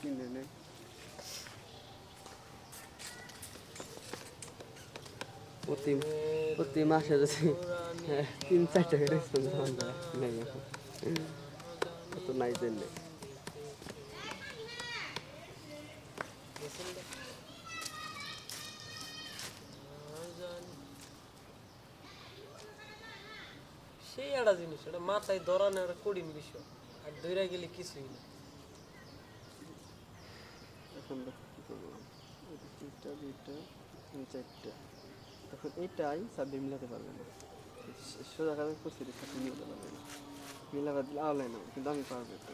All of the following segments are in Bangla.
কিনে প্রতি প্রতি মাসে যদি তিন চারটা নেই এখন। অত নাই সেই একটা জিনিস এটা মাথায় ধরানো একটা কঠিন বিষয়। আর দৈরা গেলে কিছুই না। এখন দেখো কি করব? এটা দুইটা তিন চারটা। তখন এইটাই সাব্বির মিলাতে পারবে না। সোজা কাজে প্রস্তুতির সাথে মিলাতে পারবে না। মিলাবার দিলে আওলাই না কিন্তু আমি পারব এটা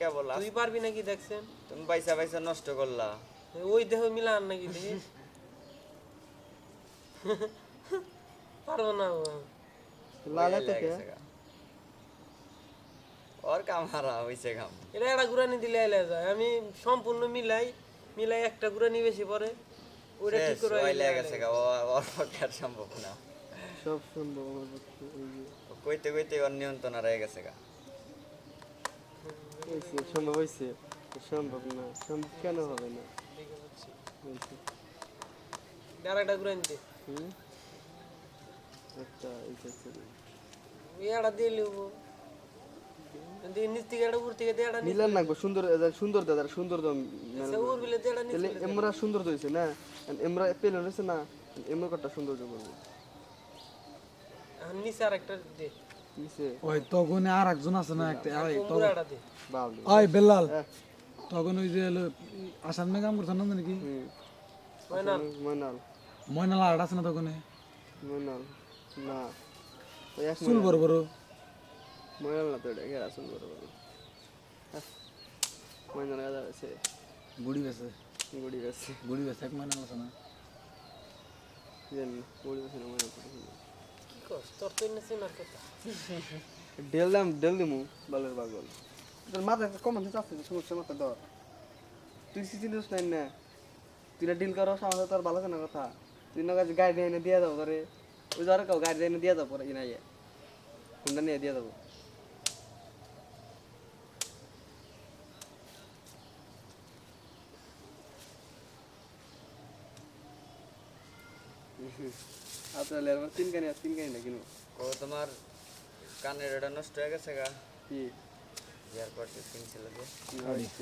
কেবল তুই পারবি নাকি দেখছেন? তুমি পয়সা পয়সা নষ্ট করলা। ওই দেহ মিলান নাকি দেখি? পারব না ও। লালে ওই থেকে লেগেছে গা। ওর কাম হারা হইছে কাম। এটা একটা গুড়ানি দিলে এলে যায়। আমি সম্পূর্ণ মিলাই মিলাই একটা গুড়ানি বেশি পরে ওইটা ঠিক করে ওই এলে লেগেছে গা, ওর পক্ষে সম্ভব না। সব সম্ভব এই কইতে কইতে ওর নিয়ন্ত্রণ রয়ে গেছে গা। হয়েছে সম্ভব হয়েছে। সম্ভব না সম্ভব কেন হবে না। আর একটা গুড়ানি দে। হুম? একটা ওই একটা দিয়ে নিচ থেকে একটা উপর থেকে একটা নিচ মিলান সুন্দর সুন্দর দাদা সুন্দর দাম উপর বিলে দিয়ে নিচ তাহলে এমরা সুন্দর হয়েছে না? এমরা পেলে হয়েছে না এমরা কটা সৌন্দর্য করব আর নিচে আর একটা দে। নিচে? ওই তখন আর একজন আছে না একটা ওই বেলাল। হ্যাঁ। তখন ওই যে হলো আসামে কাম করছেন না নাকি হুম। ময়না ময়নাল। ময়নাল আর আছে না তখন ময়নাল না। চুল বড় বড়। ময়নাল না তো এটা ঘেরা বড় বড় হ্যাঁ। ময়নাল গাদা আছে গুড়ি বেছে গুড়ি আছে গুড়ি বেছে এক ময়নাল আছে না জানি গুড়ি আছে না ময়নাল পড়ে কি কস তোর তো এনে চেনার কথা ডেল দাম ডেল দিমু বালের পাগল তোর মাথা কম আছে চাচ্ছে সমস্যা মাথা ধর তুই সিসি দিস নাই না তুই ডিল করো আমার তোর ভালো না কথা তুই না কাছে গাড়ি এনে দিয়ে দাও করে ওই ধর কাউ গাড়ি এনে দিয়ে দাও পরে ইনাই হুন্ডা নিয়ে দিয়ে দেবো আপনার লেবার তিন কানি আর তিন কানি না? কিনবো ও তোমার কানের এটা নষ্ট হয়ে গেছে গা। কি? এয়ারপোর্টে কিনছিল যে?